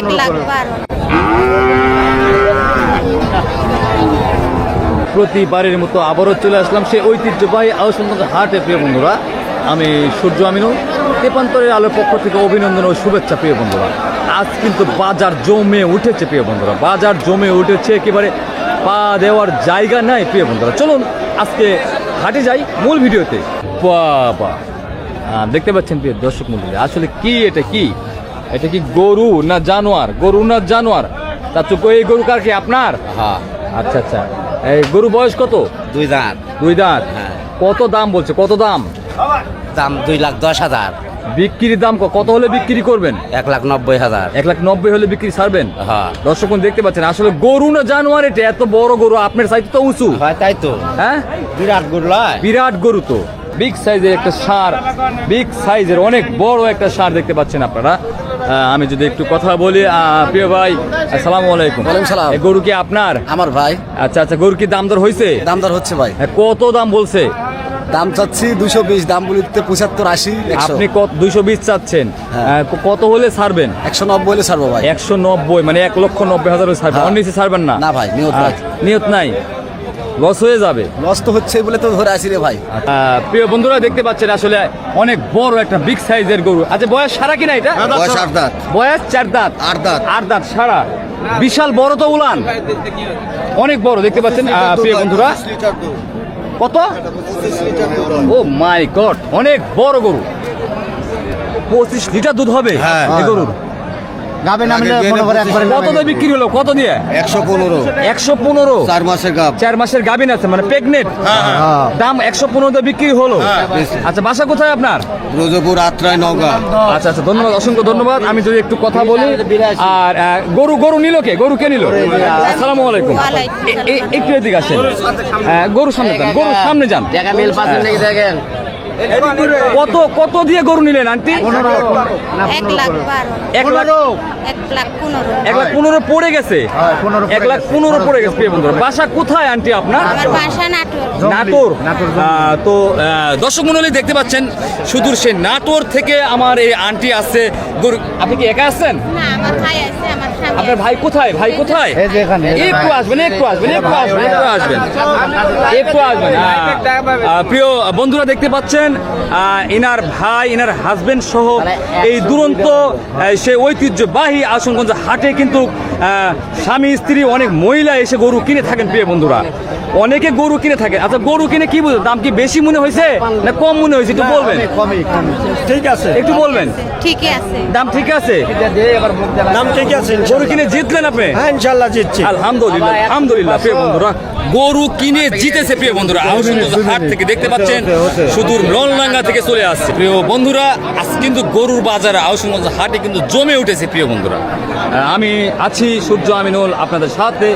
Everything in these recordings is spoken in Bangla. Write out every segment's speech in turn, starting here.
এক লাখ প্রতিবারের মতো আবারও চলে আসলাম সেই ঐতিহ্যবাহী আলোচনা হাটে প্রিয় বন্ধুরা। আমি সূর্য আমিনুল তেপান্তরের আলোর পক্ষ থেকে অভিনন্দন ও শুভেচ্ছা প্রিয় বন্ধুরা। আজ কিন্তু বাজার জমে উঠেছে প্রিয় বন্ধুরা। বাজার জমে উঠেছে একেবারে পা দেওয়ার জায়গা নাই প্রিয় বন্ধুরা। চলুন আজকে হাটে যাই মূল ভিডিওতে। বাবা দেখতে পাচ্ছেন প্রিয় দর্শক মন্ডলী আসলে কি এটা কি? এটা কি গরু না জানোয়ার? গরু না জানোয়ার? তা তো এই গরু কার কি আপনার? হ্যাঁ। আচ্ছা আচ্ছা। এই গরু বয়স কত? দুই দাঁত। দুই দাঁত। হ্যাঁ। কত দাম বলছে? কত দাম? দাম দুই লাখ দশ হাজার। বিক্রির দাম কত হলে বিক্রি করবেন? এক লাখ নব্বই হাজার। এক লাখ নব্বই হলে বিক্রি ছাড়বেন হ্যাঁ। দর্শক দেখতে পাচ্ছেন আসলে গরু না জানোয়ার এটা এত বড় গরু আপনার সাইজ তো উঁচু। হ্যাঁ তাই তো। হ্যাঁ? বিরাট গুড়লায় বিরাট গরু তো। বিগ সাইজের একটা সার বিগ সাইজের অনেক বড় একটা সার দেখতে পাচ্ছেন আপনারা। আমি যদি একটু কথা বলি প্রিয় ভাই আসসালামু আলাইকুম। সালাম। গরু কি আপনার? আমার ভাই। আচ্ছা আচ্ছা গরু কি দাম দর হয়েছে দাম দর হচ্ছে ভাই। হ্যাঁ, কত দাম বলছে? দাম চাচ্ছি দুশো বিশ দাম বলিতে পঁচাত্তর আশি আপনি কত দুইশো বিশ চাচ্ছেন? হ্যাঁ। কত হলে ছাড়বেন? একশো নব্বই হলে ছাড়বো ভাই। একশো নব্বই মানে এক লক্ষ নব্বই হাজার ছাড়বেন। হ্যাঁ। অন্য ছাড়বেন না? না ভাই, নিয়ত নিয়ত নাই? লস হয়ে যাবে। লস তো হচ্ছে বলে তো ধরে আসি রে ভাই। প্রিয় বন্ধুরা দেখতে পাচ্ছেন আসলে অনেক বড় একটা বিগ সাইজের গরু। আচ্ছা বয়স সারা কিনা এটা? বয়স আট দাঁত। বয়স চার দাঁত। আট দাঁত। আট দাঁত সারা। বিশাল বড় তো উলান। অনেক বড় দেখতে পাচ্ছেন প্রিয় বন্ধুরা। কত? ও মাই গড অনেক বড় গরু। পঁচিশ লিটার দুধ হবে হ্যাঁ। গরুর। গাবে নামলে মনে করে একবারে কত দিয়ে বিক্রি হলো? কত দিয়ে? একশো পনেরো। একশো পনেরো? চার মাসের গাব। চার মাসের গাভিন আছে মানে প্রেগনেন্ট দাম একশো পনেরো দিয়ে বিক্রি হলো? আচ্ছা বাসা কোথায় আপনার? রোজপুর আত্রায় নওগাঁ। আচ্ছা আচ্ছা ধন্যবাদ অসংখ্য ধন্যবাদ। আমি যদি একটু কথা বলি আর গরু গরু নিল কে? গরু কে নিল? আসসালামু আলাইকুম। একটু এদিকে আসেন। গরু সামনে যান। গরু সামনে যান। দেখেন? কত কত দিয়ে গরু নিলেন আন্টি? এক লাখ বারো। এক লাখ এক লাখ পনেরো। এক লাখ পনেরো পড়ে গেছে? এক লাখ পনেরো পড়ে গেছে প্রিয় বন্ধুরা। বাসা কোথায় আন্টি আপনার? নাটোর। নাটোর? তো দর্শক মন্ডলী দেখতে পাচ্ছেন সুদূর সে নাটোর থেকে আমার এই আন্টি আসছে আপনি কি একা আসছেন না আমার ভাই আছে আমার স্বামী আপনার ভাই কোথায়? ভাই কোথায়? একটু আসবেন একটু আসবেন একটু আসবেন একটু আসবেন। একটু আসবেন। প্রিয় বন্ধুরা দেখতে পাচ্ছেন আহ, এনার ভাই এনার হাজবেন্ড সহ এই দুরন্ত সে ঐতিহ্যবাহী আসনগঞ্জ হাটে কিন্তু স্বামী স্ত্রী অনেক মহিলা এসে গরু কিনে থাকেন প্রিয় বন্ধুরা। অনেকে গরু কিনে থাকে। আচ্ছা গরু কিনে কি বুঝো? দাম কি বেশি মনে হয়েছে না কম মনে হয়েছে? একটু বলবেন। ঠিক আছে। একটু বলবেন। ঠিকই আছে। দাম ঠিক আছে? দাম ঠিক আছে গরু কিনে জিতলেন আপনি? হ্যাঁ ইনশাল্লাহ জিতছি। আলহামদুলিল্লাহ আলহামদুলিল্লাহ প্রিয় বন্ধুরা। গরু কিনে জিতেছে প্রিয় বন্ধুরা। আউসনগঞ্জ হাট থেকে দেখতে পাচ্ছেন সুদূর নলডাঙ্গা থেকে চলে আসছে। প্রিয় বন্ধুরা আজ কিন্তু গরুর বাজারে আউসনগঞ্জ হাটে কিন্তু জমে উঠেছে প্রিয় বন্ধুরা। আমি আছি সূর্য আমিনুল আপনাদের সাথে।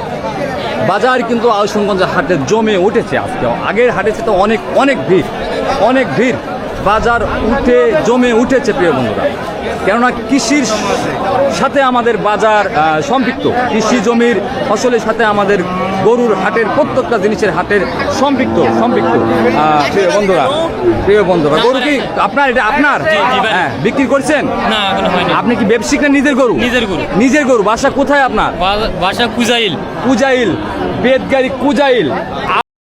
বাজার কিন্তু আউসনগঞ্জ হাটে জমে উঠেছে আজকে আগের হাটে তো অনেক অনেক ভিড় অনেক ভিড়। বাজার উঠে জমে উঠেছে প্রিয় বন্ধুরা। কেননা কৃষির সাথে আমাদের বাজার সম্পৃক্ত। কৃষি জমির ফসলের সাথে আমাদের গরুর হাটের প্রত্যেকটা জিনিসের হাটের সম্পৃক্ত সম্পৃক্ত। প্রিয় বন্ধুরা প্রিয় বন্ধুরা গরু কি আপনার এটা আপনার? হ্যাঁ বিক্রি করছেন? আপনি কি ব্যবসায়িক না নিজের গরু? নিজের গরু। নিজের গরু বাসা কোথায় আপনার? বাসা কুজাইল। কুজাইল বেদগাড়ি কুজাইল।